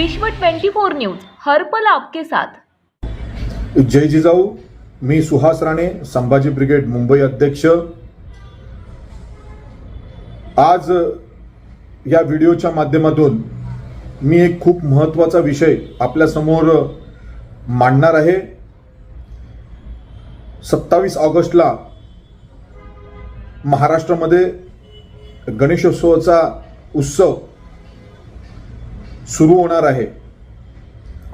विश्व 24 न्यूज हरपल आपके साथ. जय जिजाऊ मी सुहास राणे संभाजी ब्रिगेड मुंबई अध्यक्ष. आज या व्हिडिओच्या माध्यमातून मी एक खूप महत्त्वाचा विषय आपल्यासमोर मांडणार आहे. सत्तावीस ऑगस्टला महाराष्ट्रामध्ये गणेशोत्सवाचा उत्सव सुरू होणार आहे.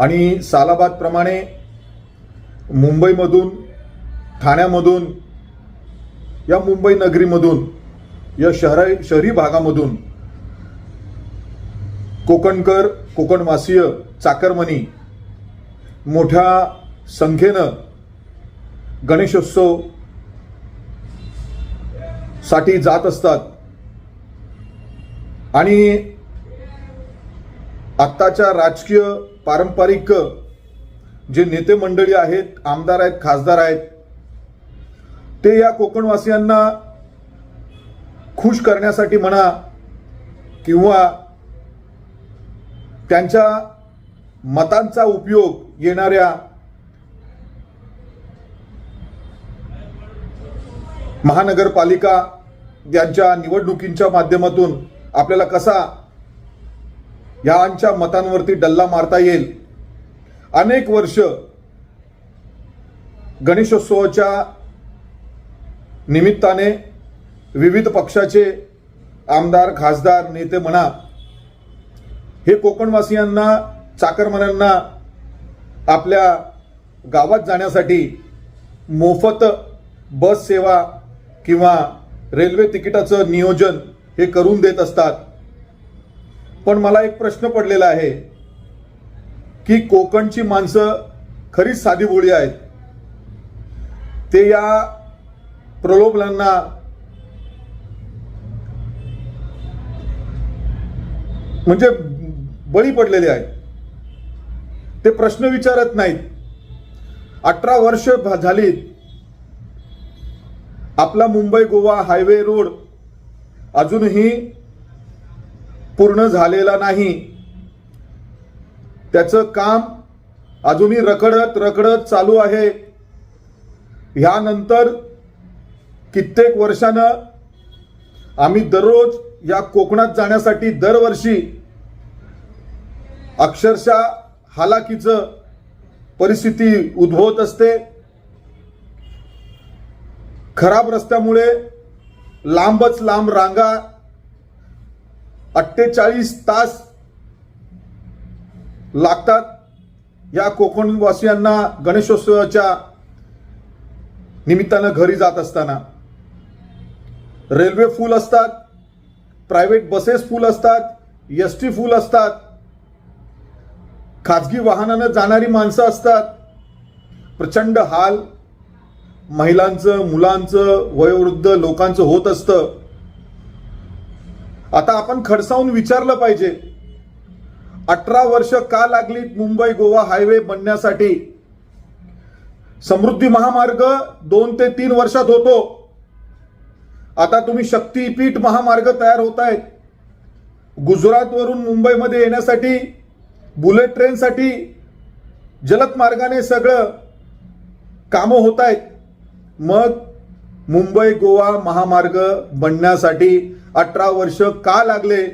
आणि सालाबादप्रमाणे मुंबईमधून ठाण्यामधून या मुंबई नगरीमधून या शहरा शहरी भागामधून कोकणकर कोकणवासीय चाकरमनी मोठ्या संख्येनं गणेशोत्सवसाठी जात असतात. आणि आत्ताच्या राजकीय पारंपरिक जे नेते मंडळी आहेत आमदार आहेत खासदार आहेत ते या कोकणवासियांना खुश करण्यासाठी म्हणा किंवा त्यांच्या मतांचा उपयोग येणाऱ्या महानगरपालिका यांच्या निवडणुकींच्या माध्यमातून आपल्याला कसा यांच्या मतांवरती डल्ला मारता येईल. अनेक वर्ष गणेशोत्सवाच्या निमित्ताने विविध पक्षाचे आमदार खासदार नेते म्हणा हे कोकणवासियांना चाकरमान्यांना आपल्या गावात जाण्यासाठी मोफत बस सेवा किंवा रेल्वे तिकिटाचं नियोजन हे करून देत असतात. पण मला एक प्रश्न पडलेला आहे की कोकणची माणसं खरीच साधी बोळी आहेत. ते या प्रलोभनांना म्हणजे बळी पडलेले आहेत. ते प्रश्न विचारत नाहीत. अठरा वर्ष भा- झाली आपला मुंबई गोवा हायवे रोड अजूनही पूर्ण झालेला नाही. त्याचं काम अजूनही रखडत रखडत चालू आहे. ह्यानंतर कित्येक वर्षानं आम्ही दररोज या कोकणात जाण्यासाठी दरवर्षी अक्षरशः हालाकीचं परिस्थिती उद्भवत असते. खराब रस्त्यामुळे लांबच लांब रांगा अठ्ठेचाळीस तास लागतात. या कोकणवासियांना गणेशोत्सवाच्या निमित्तानं घरी जात असताना. रेल्वे फुल असतात प्रायव्हेट बसेस फुल असतात एस टी फुल असतात. खाजगी वाहनानं जाणारी माणसं असतात. प्रचंड हाल. महिलांचं मुलांचं वयोवृद्ध लोकांचं होत असतं. आता आपण खडसावून विचारलं पाहिजे. अठरा वर्ष का लागली मुंबई गोवा हायवे बनण्यासाठी? समृद्धी महामार्ग दोन ते तीन वर्षात होतो. आता तुम्ही शक्तीपीठ महामार्ग तयार होत आहेत गुजरातवरून मुंबईमध्ये येण्यासाठी बुलेट ट्रेनसाठी जलद मार्गाने सगळं कामं होत आहेत मग मुंबई गोवा महामार्ग बनण्यासाठी अठरा वर्ष का लागले?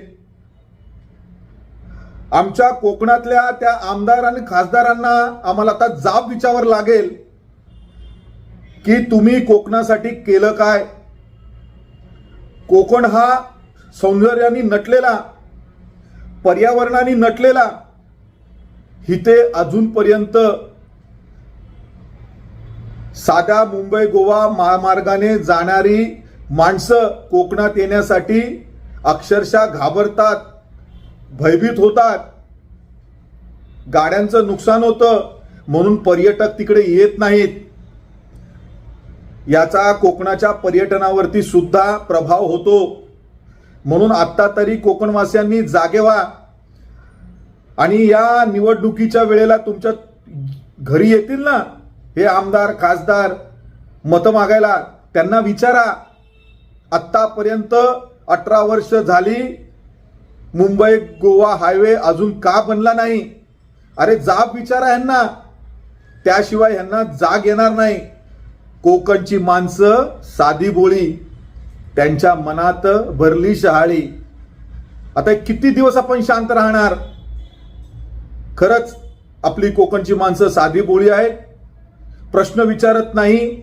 आमच्या कोकणातल्या त्या आमदार आणि खासदारांना आम्हाला आता जाब विचारावर लागेल. की तुम्ही कोकणासाठी केलं काय? कोकण हा सौंदर्याने नटलेला पर्यावरणाने नटलेला इथे अजूनपर्यंत साध्या मुंबई गोवा महामार्गाने जाणारी माणसं कोकणात येण्यासाठी अक्षरशः घाबरतात भयभीत होतात. गाड्यांचं नुकसान होतं म्हणून पर्यटक तिकडे येत नाहीत. याचा कोकणाच्या पर्यटनावरती सुद्धा प्रभाव होतो. म्हणून आत्ता तरी कोकणवासियांनी जागे व्हा. आणि या निवडणुकीच्या वेळेला तुमच्या घरी येतील ना? हे आमदार खासदार मतं मागायला त्यांना विचारा. आत्तापर्यंत अठरा वर्ष झाली मुंबई गोवा हायवे अजून का बनला नाही? अरे जाब विचारा ह्यांना. त्याशिवाय ह्यांना जाग येणार नाही. कोकणची माणसं साधी बोळी त्यांच्या मनात भरली शहाळी. आता किती दिवस आपण शांत राहणार? खरंच आपली कोकणची माणसं साधी बोळी आहेत. प्रश्न विचारत नाही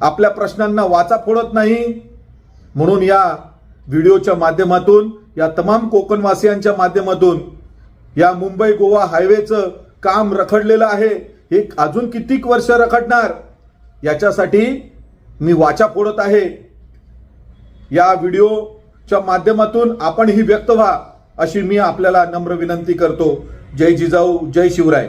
आपल्या प्रश्नांना वाचा फोडत नाही. म्हणून या व्हिडिओच्या माध्यमातून या तमाम कोकणवासियांच्या माध्यमातून या मुंबई गोवा हायवेचं काम रखडलेलं आहे. हे अजून कितीक वर्ष रखडणार? याच्यासाठी मी वाचा फोडत आहे. या व्हिडिओच्या माध्यमातून आपण ही व्यक्त व्हा अशी मी आपल्याला नम्र विनंती करतो. जय जिजाऊ जय शिवराय.